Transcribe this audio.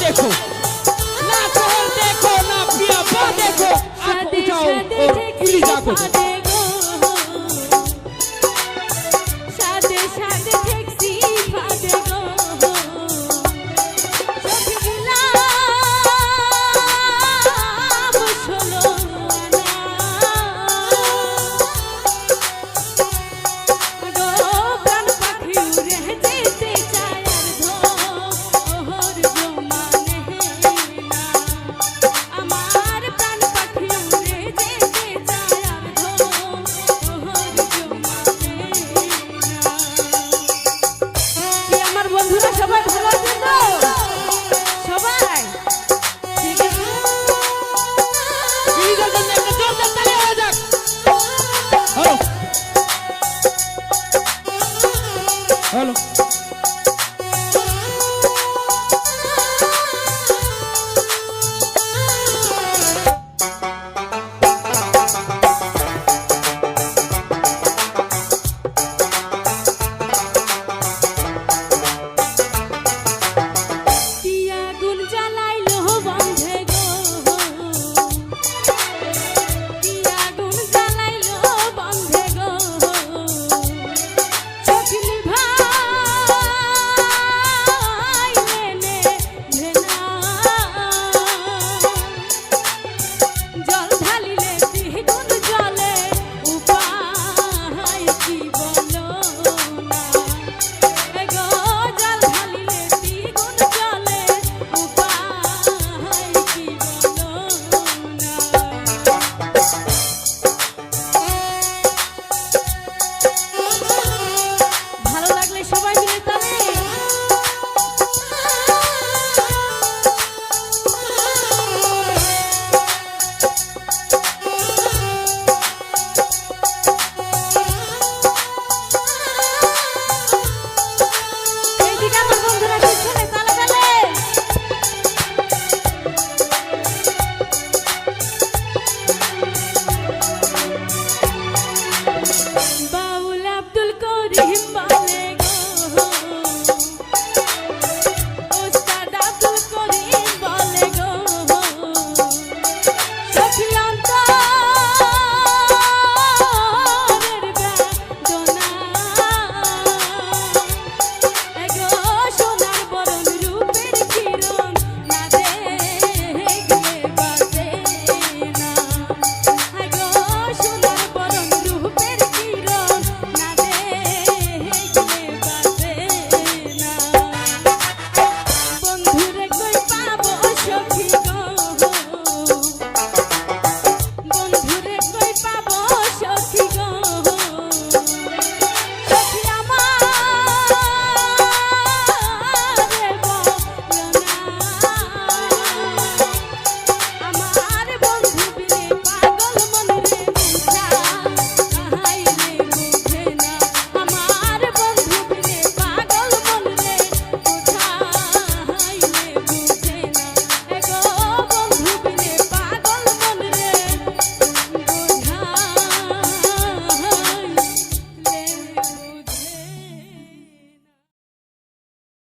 देखो ना कोहर देखो ना पिया देखो आप उठाओ और इलिजा को देखो জন্য একটা জোরদার তালি হয়ে যাক হ্যালো